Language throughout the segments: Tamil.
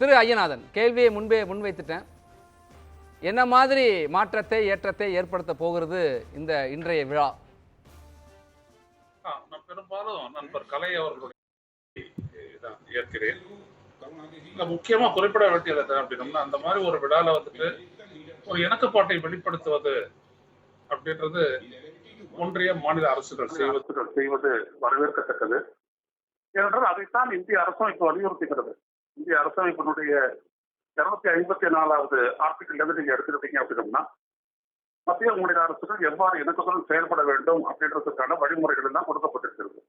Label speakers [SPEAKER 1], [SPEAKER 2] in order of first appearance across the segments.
[SPEAKER 1] திரு ஐயநாதன் கேள்வியை முன்பே முன்வைத்துட்டேன். என்ன மாதிரி மாற்றத்தை ஏற்றத்தை ஏற்படுத்த போகிறது இந்த இன்றைய விழா?
[SPEAKER 2] ஆ, நான் பெரும்பாலும் நண்பர் கலை அவர்களுடைய ஏற்கிறேன். முக்கியமா குறிப்பிட வேண்டியது என்ன அப்படின்னம்னா அந்த மாதிரி ஒரு விழால வந்துட்டு ஒரு இணக்கப்பாட்டை வெளிப்படுத்துவது அப்படின்றது ஒன்றிய மாநில அரசுகள் செய்வது. செய்வது வரவேற்கத்தக்கது. ஏனென்றால் அதைத்தான் இந்திய அரசும் இப்ப வலியுறுத்துகிறது. இந்திய அரசமைப்பினுடைய இருநூத்தி ஐம்பத்தி நாலாவது ஆர்டிகிள் இருந்து நீங்க எடுத்துக்கிட்டீங்க அப்படின்னா மத்திய மாநில அரசுகள் எவ்வாறு இணக்கத்துடன் செயல்பட வேண்டும் அப்படின்றதுக்கான வழிமுறைகள் எல்லாம் கொடுக்கப்பட்டிருக்கிறது.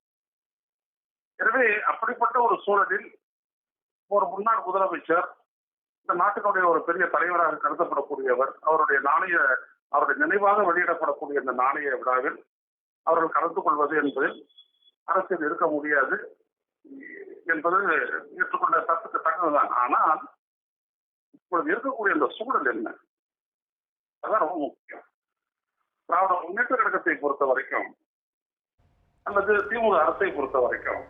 [SPEAKER 2] எனவே அப்படிப்பட்ட ஒரு சூழலில் ஒரு முன்னாள் முதலமைச்சர் இந்த நாட்டினுடைய ஒரு பெரிய தலைவராக கருதப்படக்கூடியவர் அவருடைய நாணய அவருடைய நினைவாக வெளியிடப்படக்கூடிய இந்த நாணய விழாவில் அவர்கள் கலந்து கொள்வது என்பதில் அரசியல் இருக்க முடியாது. என்பது ஏற்றுக்கொண்ட சத்துக்கு தக்கதுதான் ஆனால் இப்பொழுது இருக்கக்கூடிய அந்த சூழல் என்ன? அதான் ரொம்ப முக்கியம். திராவிட முன்னேற்ற கழகத்தை பொறுத்த வரைக்கும் அல்லது திமுக அரசை பொறுத்த வரைக்கும்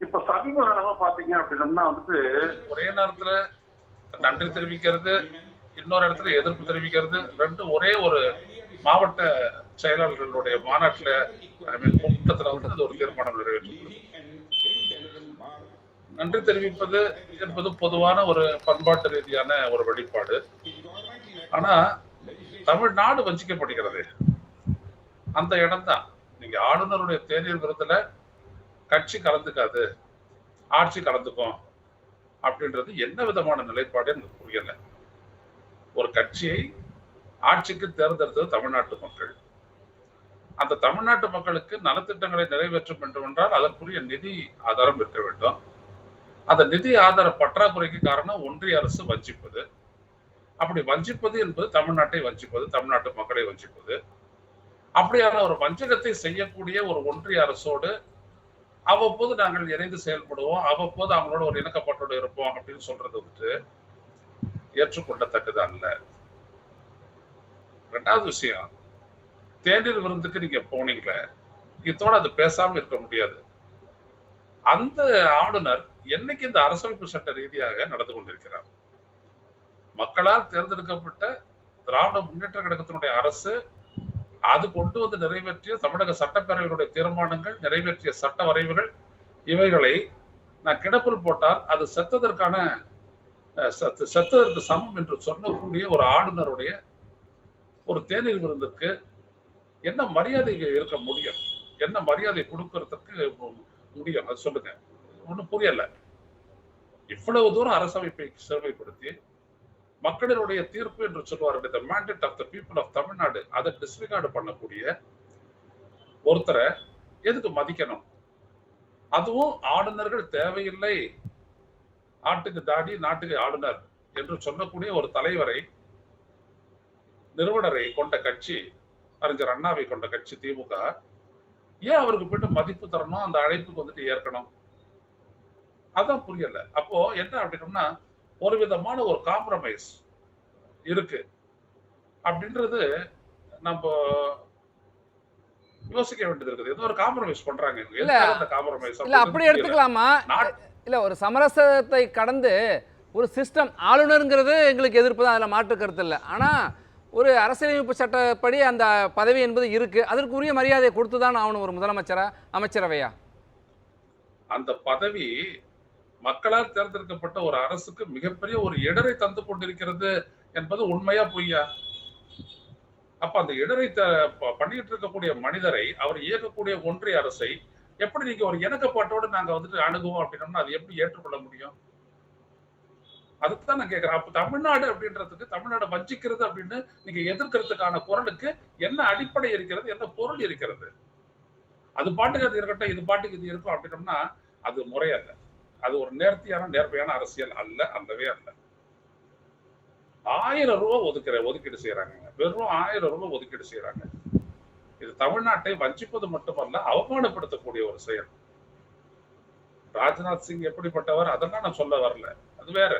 [SPEAKER 2] இப்ப சமீப காலமா பாத்தீங்க அப்படின்னா வந்துட்டு ஒரே நேரத்துல நன்றி தெரிவிக்கிறது இன்னொரு இடத்துல எதிர்ப்பு தெரிவிக்கிறது ரெண்டும் ஒரே ஒரு மாவட்ட செயலாளர்களுடைய மாநாட்டுல கூட்டத்தில் வந்து அது ஒரு தீர்மானம் நிறைவேற்றப்படும். நன்றி தெரிவிப்பது என்பது பொதுவான ஒரு பண்பாட்டு ரீதியான ஒரு வெளிப்பாடு. ஆனா தமிழ்நாடு வஞ்சிக்கப்படுகிறது. அந்த இடம்தான். நீங்க ஆளுநருடைய தேர்தல் விருதுல கட்சி கலந்துக்காது ஆட்சி கலந்துக்கும் அப்படின்றது என்ன விதமான நிலைப்பாடு எனக்கு புரியல. ஒரு கட்சியை ஆட்சிக்கு தேர்ந்தெடுத்தது தமிழ்நாட்டு மக்கள். அந்த தமிழ்நாட்டு மக்களுக்கு நலத்திட்டங்களை நிறைவேற்ற என்று என்றால் அதற்குரிய நிதி ஆதாரம் இருக்க வேண்டும். அந்த நிதி ஆதார பற்றாக்குறைக்கு காரணம் ஒன்றிய அரசு வஞ்சிப்பது. அப்படி வஞ்சிப்பது என்பது தமிழ்நாட்டை வஞ்சிப்பது தமிழ்நாட்டு மக்களை வஞ்சிப்பது. அப்படியான ஒரு வஞ்சகத்தை செய்யக்கூடிய ஒரு ஒன்றிய அரசோடு அவ்வப்போது நாங்கள் இணைந்து செயல்படுவோம் அவ்வப்போது அவங்களோட ஒரு இணக்கப்பட்டோடு இருப்போம் அப்படின்னு சொல்றது வந்துட்டு ஏற்றுக்கொள்ளத்தக்கது அல்ல. ரெண்டாவது விஷயம் தேநீர் விருந்துக்கு நீங்க போனீங்களே இதோட அது பேசாம இருக்க முடியாது. அந்த ஆளுநர் என்னைக்கு இந்த அரசமைப்பு சட்ட ரீதியாக நடந்து கொண்டிருக்கிறார்? மக்களால் தேர்ந்தெடுக்கப்பட்ட திராவிட முன்னேற்ற கழகத்தினுடைய அரசு அது கொண்டு வந்து நிறைவேற்றிய தமிழக சட்டப்பேரவைகளுடைய தீர்மானங்கள் நிறைவேற்றிய சட்ட வரைவுகள் இவைகளை நான் கிடப்பில் போட்டால் அது செத்ததற்கான அஹ், செத்ததற்கு சமம் என்று சொல்லக்கூடிய ஒரு ஆளுநருடைய ஒரு தேநீர் விருந்துக்கு என்ன மரியாதை இருக்க முடியும்? என்ன மரியாதை கொடுக்கறதுக்கு முடியும்? அது சொல்லுங்க. ஒன்றும் புரியல. இவ்வளவு தூரம் அரசமைப்பை சிறுமைப்படுத்தி மக்களினுடைய தீர்ப்பு என்று சொல்வார்கள் the mandate of the people of Tamil Nadu அதை டிஸ்ரிகார்டு பண்ணக்கூடிய ஒருத்தரை எதுக்கு மதிக்கணும்? அதுவும் ஆளுநர்கள் தேவையில்லை. ஆட்டுக்கு தாடி நாட்டுக்கு ஆளுநர் என்று சொல்லக்கூடிய ஒரு தலைவரை நிறுவனரை கொண்ட கட்சி அறிஞர் அண்ணாவை கொண்ட கட்சி திமுக ஏன் அவருக்கு போயிட்டு மதிப்பு தரணும்? அந்த அழைப்புக்கு வந்துட்டு ஏற்கணும். அதான் புரியல. அப்போ என்ன அப்படின்னம்னா ஒரு விதமான ஒரு காம்ப்ரமைஸ் இருக்கு. அப்படின்றது நம்ம யோசிக்க வேண்டியது இருக்குது. ஏதோ ஒரு காம்ப்ரமைஸ் பண்றாங்க.
[SPEAKER 1] இல்ல.
[SPEAKER 2] அந்த காம்ப்ரமைஸ்
[SPEAKER 1] இல்ல அப்படி எடுத்துக்கலாமா? இல்ல ஒரு சமரசத்தை கடந்து ஒரு சிஸ்டம் ஆளுநருங்கிறது எங்களுக்கு எதிர்ப்பு தான். அதில் மாற்று கருத்து இல்லை. ஆனால் ஒரு அரசியலமைப்பு சட்டப்படி அந்த பதவி என்பது இருக்கு. அதற்கு உரிய மரியாதையை கொடுத்து தான் ஆகணும் ஒரு முதலமைச்சரா அமைச்சரவையா?
[SPEAKER 2] அந்த பதவி மக்களால் தேர்ந்தெடுக்கப்பட்ட ஒரு அரசுக்கு மிகப்பெரிய ஒரு இடரை தந்து கொண்டிருக்கிறது என்பது உண்மையா பொய்யா? அப்ப அந்த இடரை பண்ணிட்டு இருக்கக்கூடிய மனிதரை அவர் இயக்கக்கூடிய ஒன்றிய அரசை எப்படி நீங்க ஒரு இணக்கப்பாட்டோடு நாங்க வந்துட்டு அணுகுவோம் அப்படின்னோம்னா அது எப்படி ஏற்றுக்கொள்ள முடியும்? அதுதான் நான் கேட்கிறேன் அப்ப தமிழ்நாடு அப்படின்றதுக்கு தமிழ்நாடு வஞ்சிக்கிறது அப்படின்னு நீங்க எதிர்க்கிறதுக்கான குரலுக்கு என்ன அடிப்படை இருக்கிறது என்ன பொருள் இருக்கிறது? அது பாட்டுக்கு அது இருக்கட்டும் இது பாட்டுக்கு இது இருக்கும் அப்படின்னோம்னா அது முறையல்ல அது ஒரு நேர்த்தியான நேர்மையான அரசியல் அல்ல அல்லவே அல்ல. ஆயிரம் ரூபாய் ஒதுக்கிற ஒதுக்கீடு செய்யறாங்க வெறும் ஆயிரம் ரூபாய் ஒதுக்கீடு செய்யறாங்க இது தமிழ்நாட்டை வஞ்சிப்பது மட்டுமல்ல அவமானப்படுத்தக்கூடிய ஒரு செயல். ராஜ்நாத் சிங் எப்படிப்பட்டவர்? அதெல்லாம் நான் சொல்ல வரல. அது வேற.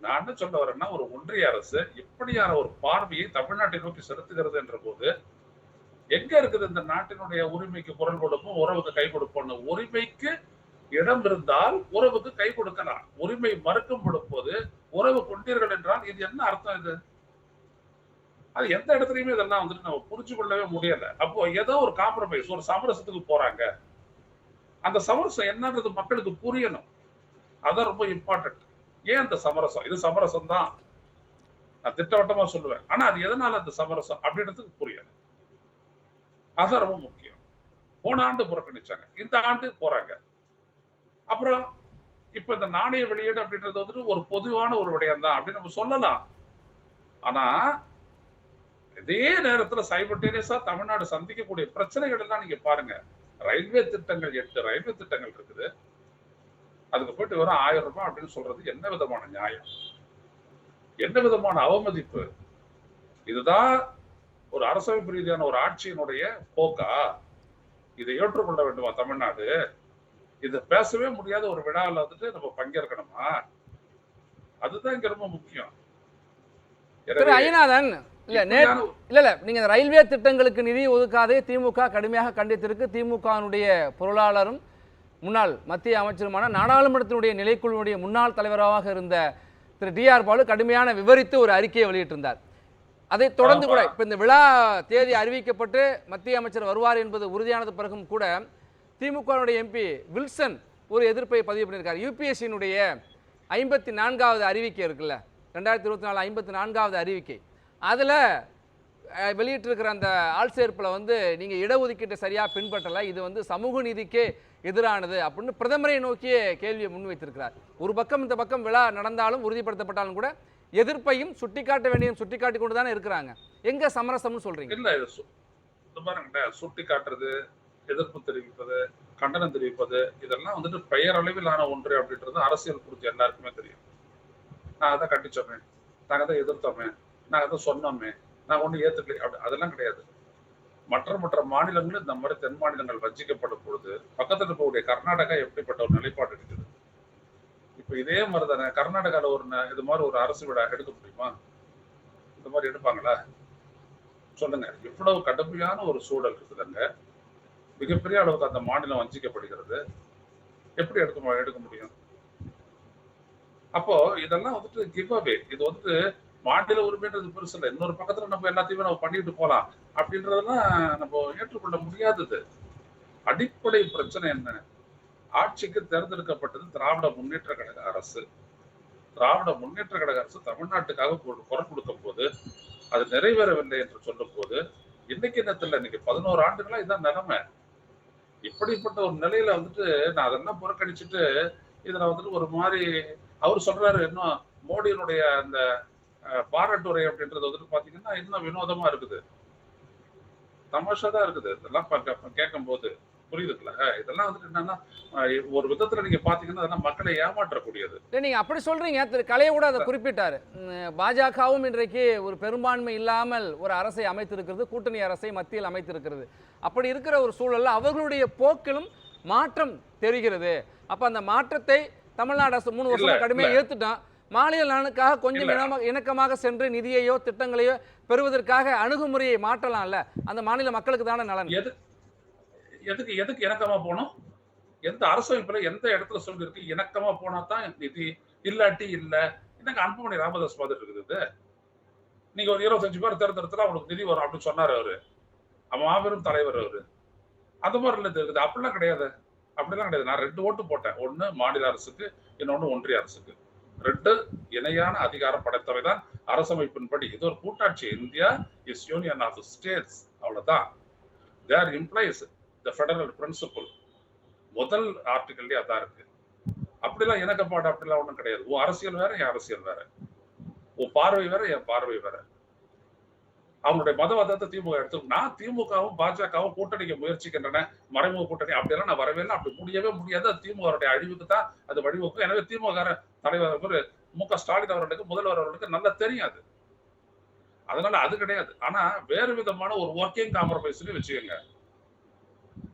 [SPEAKER 2] நான் என்ன சொல்ல வரேன்னா ஒரு ஒன்றிய அரசு இப்படியான ஒரு பார்வையை தமிழ்நாட்டை நோக்கி செலுத்துகிறது என்ற போது எங்க இருக்குது இந்த நாட்டினுடைய உரிமைக்கு குரல் கொடுப்போம் உறவுக்கு கை கொடுப்போம்னு? உரிமைக்கு இடம் இருந்தால் உறவுக்கு கை கொடுக்கலாம். உரிமை மறுக்கப்படும் போது உறவு கொண்டீர்கள் என்றால் இது என்ன அர்த்தம் இது? அது எந்த இடத்துலயுமே இதெல்லாம் வந்துட்டு நம்ம புரிஞ்சு கொள்ளவே முடியல. அப்போ ஏதோ ஒரு காம்ப்ரமைஸ் ஒரு சமரசத்துக்கு போறாங்க. அந்த சமரசம் என்னன்றது மக்களுக்கு புரியணும். அதான் ரொம்ப இம்பார்ட்டன்ட் ஏன் அந்த சமரசம்? இது சமரசம் தான் நான் திட்டவட்டமா சொல்லுவேன். ஆனா அது எதனால அந்த சமரசம்? அப்படின்றதுக்கு புரியல. அதான் ரொம்ப முக்கியம். போன ஆண்டு புறக்கணிச்சாங்க. இந்த ஆண்டு போறாங்க. அப்புறம் இப்ப இந்த நாணய வெளியீடு அப்படின்றது வந்துட்டு ஒரு பொதுவான ஒரு விடயம் தான் அப்படின்னு நம்ம சொல்லலாம். ஆனா இதே நேரத்துல சைமல்டேனியஸா தமிழ்நாடு சந்திக்கக்கூடிய பிரச்சனைகள் எல்லாம் நீங்க பாருங்க. ரயில்வே திட்டங்கள் எட்டு ரயில்வே திட்டங்கள் இருக்குது. அதுக்கு போயிட்டு வெறும் ஆயிரம் ரூபாய் அப்படின்னு சொல்றது என்ன விதமான நியாயம்? என்ன விதமான அவமதிப்பு? இதுதான் ஒரு அரசமைப்பு ரீதியான ஒரு ஆட்சியினுடைய போக்கா? இதை ஏற்றுக்கொள்ள வேண்டுமா தமிழ்நாடு? இதை பேசவே முடியாத ஒரு விழாவில் வந்துட்டு நம்ம பங்கேற்கணுமா? அதுதான் இங்க ரொம்ப முக்கியம்.
[SPEAKER 1] ஐயநாதன் இல்ல இல்ல இல்ல நீங்க ரயில்வே திட்டங்களுக்கு நிதி ஒதுக்காதே திமுக கடுமையாக கண்டித்திருக்கு. திமுகவினுடைய பொருளாளரும் முன்னாள் மத்திய அமைச்சருமான நாடாளுமன்றத்தினுடைய நிலைக்குழுவுடைய முன்னாள் தலைவராக இருந்த திரு டி ஆர் பாலு கடுமையான விவரித்து ஒரு அறிக்கையை வெளியிட்டிருந்தார். அதை தொடர்ந்து கூட. இப்போ இந்த விழா தேதி அறிவிக்கப்பட்டு மத்திய அமைச்சர் வருவார் என்பது உறுதியானது பிறகும் கூட திமுகவுடைய எம்பி வில்சன் ஒரு எதிர்ப்பை பதிவு பண்ணியிருக்கார். யூபிஎஸ்சியினுடைய ஐம்பத்தி நான்காவது அறிவிக்கை இருக்குல்ல ரெண்டாயிரத்தி இருபத்தி நாலு ஐம்பத்தி நான்காவது அறிவிக்கை. அதில் வெளியிட்டிருக்கிற அந்த ஆள் சேர்ப்பில் வந்து நீங்கள் இடஒதுக்கீட்டை சரியாக பின்பற்றலை இது வந்து சமூக நீதிக்கே எதிரானது அப்படின்னு பிரதமரை நோக்கிய கேள்வியை முன்வைத்திருக்கிறார் ஒரு பக்கம் இந்த பக்கம் விழா நடந்தாலும் உறுதிப்படுத்தப்பட்டாலும் கூட எதிர்ப்பையும் சுட்டிக்காட்ட வேண்டியும் சுட்டிக்காட்டி கொண்டு தானே இருக்கிறாங்க. எங்க சமரசம்னு சொல்றீங்க?
[SPEAKER 2] சுட்டி காட்டுறது எதிர்ப்பு தெரிவிப்பது கண்டனம் தெரிவிப்பது இதெல்லாம் வந்துட்டு பெயர் அளவிலான ஒன்று அப்படின்றது அரசியல் குறித்து எல்லாருக்குமே தெரியும். நான் அதை கண்டிச்சோமே. நாங்கள் அதை எதிர்த்தோமே. நாங்கள் அதை சொன்னோமே. நான் ஒன்றும் ஏற்றுக்கல அப்படி அதெல்லாம் கிடையாது. மற்ற மற்ற மாநிலங்களும் இந்த மாதிரி தென் மாநிலங்கள் வஞ்சிக்கப்படும் பொழுது பக்கத்துல இருக்கக்கூடிய கர்நாடகா எப்படிப்பட்ட ஒரு நிலைப்பாடு இருக்குது இப்போ இதே மாதிரி தானே கர்நாடகால ஒரு இது மாதிரி ஒரு அரசு விழா எடுக்க முடியுமா? இந்த மாதிரி எடுப்பாங்களா? சொல்லுங்க. இவ்வளவு கடுமையான ஒரு சூழல் இருக்குதுங்க. மிகப்பெரிய அளவுக்கு அந்த மாநிலம் வஞ்சிக்கப்படுகிறது. எப்படி எடுக்க எடுக்க முடியும்? அப்போ இதெல்லாம் வந்துட்டு கிவ் அவே இது வந்து மாநில உரிமைன்றது பெருசு இல்லை. இன்னொரு பக்கத்துல நம்ம எல்லாத்தையுமே நம்ம பண்ணிட்டு போலாம் அப்படின்றதெல்லாம் நம்ம ஏற்றுக்கொள்ள முடியாதது. அடிப்படை பிரச்சனை என்ன? ஆட்சிக்கு தேர்ந்தெடுக்கப்பட்டது திராவிட முன்னேற்ற கழக அரசு. திராவிட முன்னேற்ற கழக அரசு தமிழ்நாட்டுக்காக குரல் கொடுக்கும் போது அது நிறைவேறவில்லை என்று சொல்லும் போது இன்னைக்கு என்னத்துல இன்னைக்கு பதினோரு ஆண்டுகளா இதான் நிலைமை. இப்படிப்பட்ட ஒரு நிலையில வந்துட்டு நான் அதெல்லாம் புறக்கணிச்சுட்டு இதுல வந்துட்டு ஒரு மாதிரி அவர் சொல்றாரு இன்னும் மோடியினுடைய அந்த பாராட்டுரை அப்படின்றது வந்துட்டு பாத்தீங்கன்னா இன்னும் வினோதமா இருக்குது. தமாஷா தான் இருக்குது. இதெல்லாம் கேட்கும் போது புரியுதுங்களா இதெல்லாம் வந்துட்டு என்னன்னா ஒரு விதத்துல நீங்க பாத்தீங்கன்னா அதெல்லாம் மக்களை ஏமாற்றக்கூடியது.
[SPEAKER 1] நீங்கள் அப்படி சொல்கிறீங்க திரு கலையை கூட அதை குறிப்பிட்டார். பாஜகவும் இன்றைக்கு ஒரு பெரும்பான்மை இல்லாமல் ஒரு அரசை அமைத்திருக்கிறது கூட்டணி அரசை மத்தியில் அமைத்திருக்கிறது. அப்படி இருக்கிற ஒரு சூழல்ல அவர்களுடைய போக்கிலும் மாற்றம் தெரிகிறது. அப்போ அந்த மாற்றத்தை தமிழ்நாடு அரசு மூணு வருஷமா கடுமையாக ஏற்றுட்டான் மாநில நலனுக்காக கொஞ்சம். இனமாக இணக்கமாக சென்று நிதியையோ திட்டங்களையோ பெறுவதற்காக அணுகுமுறையை மாற்றலாம்ல? அந்த மாநில மக்களுக்கு தானே நலன்?
[SPEAKER 2] எதுக்கு எதுக்கு இணக்கமா போகணும்? எந்த அரசமைப்புல எந்த இடத்துல சொல்லிருக்கு? இணக்கமா போனா தான் நிதி இல்லாட்டி இல்ல. என்னங்க அன்புமணி ராமதாஸ் பார்த்துட்டு இருக்குது இது? நீங்க ஒரு இருபத்தஞ்சு பேர் தேர்ந்தெடுத்துல அவனுக்கு நிதி வரும் அப்படின்னு சொன்னார் அவரு. அவன் மாபெரும் தலைவர் அவரு. அந்த மாதிரி இல்லை இருக்குது அப்படிலாம் கிடையாது. அப்படிலாம் கிடையாது. நான் ரெண்டு ஓட்டு போட்டேன். ஒண்ணு மாநில அரசுக்கு இன்னொன்னு ஒன்றிய அரசுக்கு. ரெண்டு இணையான அதிகாரம் படைத்தவை தான் அரசமைப்பின்படி. இது ஒரு கூட்டாட்சி. India is union of states அவ்வளவுதான். There implies the federal principle முதல் ஆர்டிகல்லே அதான் இருக்கு. அப்படிலாம் இணக்கப்பாடு அப்படிலாம் ஒன்றும் கிடையாது. ஓ அரசியல் வேற என் அரசியல் வேற. உன் பார்வை வேற என் பார்வை வேற. அவங்களுடைய மதவாதத்தை திமுக எடுத்து நான் திமுகவும் பாஜகவும் கூட்டணிக்கு முயற்சிக்கின்றன மறைமுக கூட்டணி. அப்படியெல்லாம் நான் வரவே இல்லை. அப்படி முடியவே முடியாது. அது திமுகவுடைய அழிவுக்கு தான் அது வழிவகுக்கும். எனவே திமுக தலைவர் மு க ஸ்டாலின் அவர்களுக்கு முதல்வர் அவர்களுக்கு நல்லா தெரியும் அது. அதனால அது கிடையாது. ஆனா வேறு விதமான ஒரு ஒர்க்கிங் காம்ப்ரமைஸ்னு வச்சுக்கோங்க.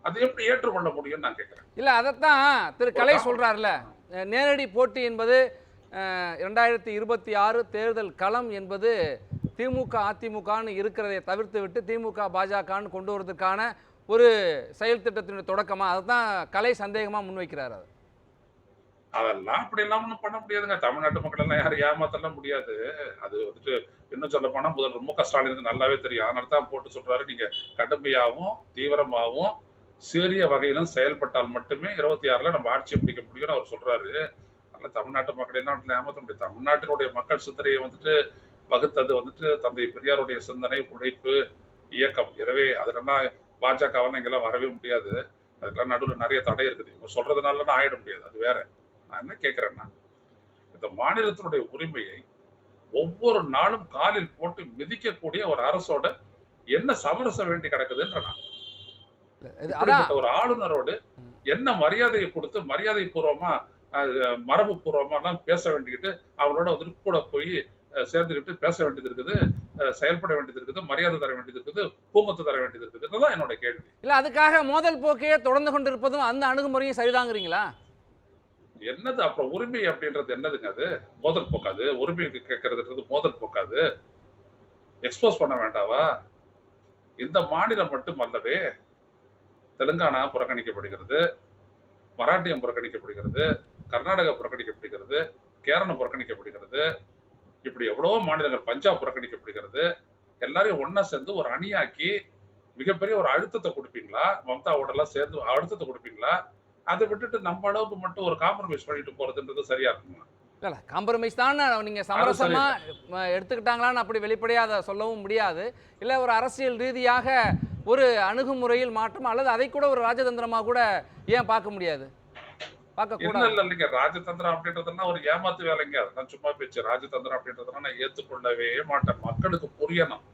[SPEAKER 2] அது எப்படி ஏற்றுக்கொள்ள முடியும்னு நான் கேட்கிறேன்.
[SPEAKER 1] இல்லை அதைத்தான் திரு கலை சொல்றாருல அஹ் நேரடி போட்டி என்பது இரண்டாயிரத்தி இருபத்தி ஆறு தேர்தல் களம் என்பது திமுக அதிமுகன்னு இருக்கிறதை தவிர்த்து விட்டு திமுக பாஜகன்னு கொண்டு வரதுக்கான ஒரு செயல் திட்டத்தினுடைய தொடக்கமா? அதுதான் கலை சந்தேகமா முன்வைக்கிறார் அது
[SPEAKER 2] அதெல்லாம் அப்படி எல்லாம் ஒண்ணும் பண்ண முடியாதுங்க. தமிழ்நாட்டு மக்கள் எல்லாம் யாரும் ஏமாத்தலாம் முடியாது. அது வந்துட்டு இன்னும் சொல்ல போனா முதல்வர் மு க ஸ்டாலினுக்கு நல்லாவே தெரியும். அதனால தான் போட்டு சொல்றாரு. நீங்க கடுமையாகவும் தீவிரமாகவும் சிறிய வகையிலும் செயல்பட்டால் மட்டுமே இருபத்தி ஆறுல நம்ம ஆட்சியை பிடிக்க முடியும்னு அவர் சொல்றாரு. அதனால தமிழ்நாட்டு மக்கள் என்ன ஏமாற்ற முடியாது. தமிழ்நாட்டினுடைய மக்கள் சிந்தனையை வந்துட்டு வகுத்தது வந்துட்டு தந்தை பெரியாருடைய சிந்தனை உழைப்பு இயக்கம். எனவே அதெல்லாம் பாஜகவெல்லாம் இங்கெல்லாம் வரவே முடியாது. அதுக்கெல்லாம் நடுவில் நிறைய தடை இருக்குது. இவங்க சொல்றதுனால ஆயிட முடியாது. அது வேற. நான் என்ன கேட்கிறேன்னா இந்த மாநிலத்தினுடைய உரிமையை ஒவ்வொரு நாளும் காலில் போட்டு மிதிக்கக்கூடிய ஒரு அரசோட என்ன சமரசம் வேண்டி கிடக்குதுன்ற நான். ஒரு ஆளுநரோடு என்ன மரியாதையை கொடுத்து மரியாதை பூர்வமா மரபு பூர்வமா பேச வேண்டிக்கிட்டு அவரோட வந்துட்டு கூட போய் சேர்ந்துக்கிட்டு பேச வேண்டியது இருக்குது செயல்பட வேண்டியது இருக்குது மரியாதை தர வேண்டியது இருக்குது பூமத்து தர வேண்டியது இருக்குது தான் என்னோட கேள்வி.
[SPEAKER 1] இல்ல அதுக்காக மோதல் போக்கையே தொடர்ந்து கொண்டிருப்பதும் அந்த அணுகுமுறையும் சரிதாங்கிறீங்களா?
[SPEAKER 2] என்னது அப்புறம் உரிமை அப்படின்றது என்னதுங்க அது? மோதல் போக்காது உரிமை கேட்கறதுன்றது மோதல் போக்காது எக்ஸ்போஸ் பண்ண வேண்டாவா? இந்த மாநிலம் மட்டும் அல்லவே தெலுங்கானா புறக்கணிக்கப்படுகிறது மராட்டியம் புறக்கணிக்கப்படுகிறது கர்நாடகா புறக்கணிக்கப்படுகிறது கேரளம் புறக்கணிக்கப்படுகிறது இப்படி எவ்வளவோ மாநிலங்கள் பஞ்சாப் புறக்கணிக்கப்படுகிறது எல்லாரையும் ஒன்னா சேர்ந்து ஒரு அணியாக்கி மிகப்பெரிய ஒரு அழுத்தத்தை கொடுப்பீங்களா? மம்தாவோட எல்லாம் சேர்ந்து அழுத்தத்தை கொடுப்பீங்களா? அதை விட்டுட்டு நம்ம அளவுக்கு மட்டும் ஒரு காம்ப்ரமைஸ் பண்ணிட்டு போறதுன்றது சரியா இருக்குமா?
[SPEAKER 1] இல்ல காம்ப்ரமைஸ் தான். நீங்க சமரசமா ம, எடுத்துக்கிட்டாங்களான்னு அப்படி வெளிப்படையா அதை சொல்லவும் முடியாது. இல்ல ஒரு அரசியல் ரீதியாக ஒரு அணுகுமுறையில் மாற்றம் அல்லது அதை கூட ஒரு ராஜதந்திரமா கூட ஏன் பார்க்க முடியாது?
[SPEAKER 2] இல்லைங்க ராஜதந்திரம் அப்படின்றதெல்லாம் ஒரு ஏமாத்து வேலைங்க. அதெல்லாம் சும்மா பேச்சு. ராஜதந்திரம் அப்படின்றதெல்லாம் நான் ஏத்துக்கொள்ளவே மாட்டேன். மக்களுக்கு புரியணும்.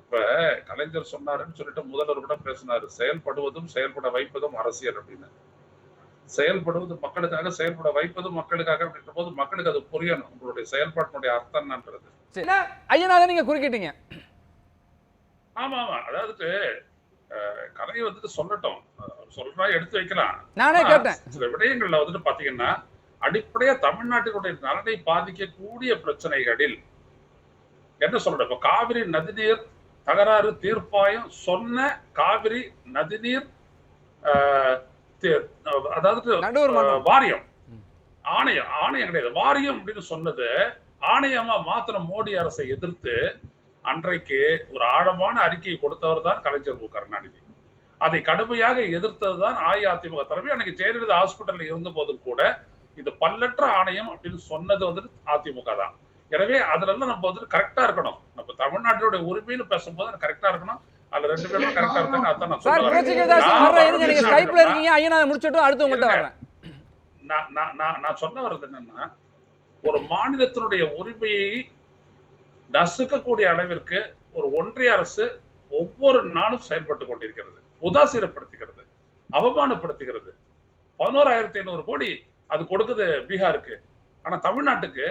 [SPEAKER 2] இப்ப கலைஞர் சொன்னாருன்னு சொல்லிட்டு முதல்வர் கூட பேசினாரு. செயல்படுவதும் செயல்பட வைப்பதும் அரசியல் அப்படின்னு. செயல்படுவது மக்களுக்காக செயல்பட வைப்பதும் மக்களுக்காக அப்படின்ற போது மக்களுக்கு அது புரியணும். உங்களுடைய செயல்பாட்டினுடைய அர்த்தம் என்னன்றது.
[SPEAKER 1] ஐயனாதான் நீங்க குறுக்கிட்டீங்க.
[SPEAKER 2] ஆமா ஆமா. அதாவது கலை வந்துட்டு சொல்லட்டும். சொல்றா எடுத்து வைக்கலாம்.
[SPEAKER 1] நானே
[SPEAKER 2] ஆனா,
[SPEAKER 1] கேட்டேன்.
[SPEAKER 2] சில விடயங்கள்ல வந்துட்டு பாத்தீங்கன்னா அடிப்படையா தமிழ்நாட்டினுடைய நலனை பாதிக்கக்கூடிய பிரச்சனைகளில் என்ன சொல்றேன் இப்ப காவிரி நதிநீர் தகராறு தீர்ப்பாயம் சொன்ன காவிரி நதிநீர் ஆஹ், அதாவது வாரியம். ஆணையம் ஆணையம் கிடையாது. வாரியம் அப்படின்னு சொன்னது ஆணையமா மாத்திர மோடி அரசை எதிர்த்து அன்றைக்கு ஒரு ஆழமான அறிக்கையை கொடுத்தவர் தான் கலைஞர் மு. கருணாநிதி. அதை கடுமையாக எதிர்த்தது தான் அஇஅதிமுக தலைமை. அன்னைக்கு ஜெயலலிதா ஹாஸ்பிட்டல்ல இருந்த போதும் கூட இது பல்லற்ற ஆணையம் அப்படின்னு சொன்னது வந்துட்டு அதிமுக தான். எனவே அதுல நம்ம வந்துட்டு கரெக்டா இருக்கணும். நம்ம தமிழ்நாட்டினுடைய உரிமைன்னு பேசும்போது கரெக்டா இருக்கணும். அதுல ரெண்டு பேரும் கரெக்டா இருக்காங்க. அதான் நான்
[SPEAKER 1] சார்
[SPEAKER 2] வரேன். நான்
[SPEAKER 1] வர்றேன் இருங்க நீங்க
[SPEAKER 2] வரேன்
[SPEAKER 1] ஸ்கைப்ல இருக்கீங்க? ஐயனாதை முடிச்சுட்டு அடுத்து உங்கள்கிட்ட
[SPEAKER 2] இருங்க.
[SPEAKER 1] வர்றேன்.
[SPEAKER 2] நான் நான் நான் நான் சொல்ல வர்றது என்னன்னா ஒரு மாநிலத்தினுடைய உரிமையை நசுக்கக்கூடிய அளவிற்கு ஒரு ஒன்றிய அரசு ஒவ்வொரு நாளும் செயல்பட்டு கொண்டிருக்கிறது. உதாசீனப்படுத்துகிறது. அவமானப்படுத்துகிறது. பதினோராயிரத்தி ஐநூறு கோடி அது கொடுக்குது பீகாருக்கு. ஆனா தமிழ்நாட்டுக்கு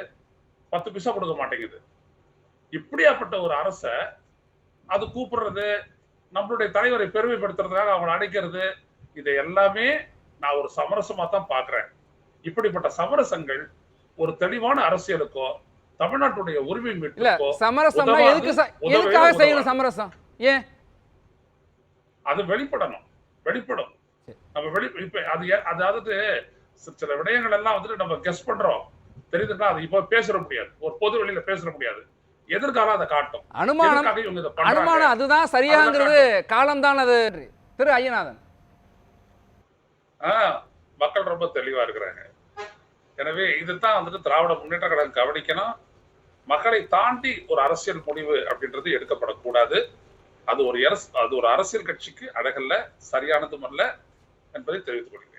[SPEAKER 2] பத்து பைசா கொடுக்க மாட்டேங்குது. இப்படியாப்பட்ட ஒரு அரச அது கூப்பிடுறது நம்மளுடைய தலைவரை பெருமைப்படுத்துறதுக்காக அவங்களை அடைக்கிறது இதை எல்லாமே நான் ஒரு சமரசமா தான் பாக்குறேன் இப்படிப்பட்ட சமரசங்கள் ஒரு தெளிவான அரசியலுக்கோ தமிழ்நாட்டுடைய உரிமை மீட்புக்கோ
[SPEAKER 1] சமரசம்னா
[SPEAKER 2] உதவாது,
[SPEAKER 1] எதுக்கு ச-
[SPEAKER 2] உதவவே
[SPEAKER 1] எதுக்காக செய்யணும். சமரசம்? ஏன்?
[SPEAKER 2] அது வெளிப்படணும் வெளிப்படும். நம்ம வெளி இப்ப அது அதாவது சில விடயங்கள் எல்லாம் வந்துட்டு நம்ம கெஸ் பண்றோம். தெரியுதுங்களா? அது இப்ப பேச முடியாது. ஒரு பொது வெளியில பேச முடியாது. எதிர்காலம் அதை காட்டும்.
[SPEAKER 1] அனுமானம் அனுமானம் அதுதான் சரியாங்கிறது காலம்தான் அது. திரு ஐயநாதன்.
[SPEAKER 2] மக்கள் ரொம்ப தெளிவா இருக்கிறாங்க. எனவே இதுதான் வந்துட்டு திராவிட முன்னேற்ற கழகம் கவனிக்கணும். மக்களை தாண்டி ஒரு அரசியல் முடிவு அப்படின்றது எடுக்கப்படக்கூடாது. அது ஒரு அரசு அது ஒரு அரசியல் கட்சிக்கு அழகல்ல சரியானதும் அல்ல என்பதை தெரிவித்துக் கொள்கிறேன்.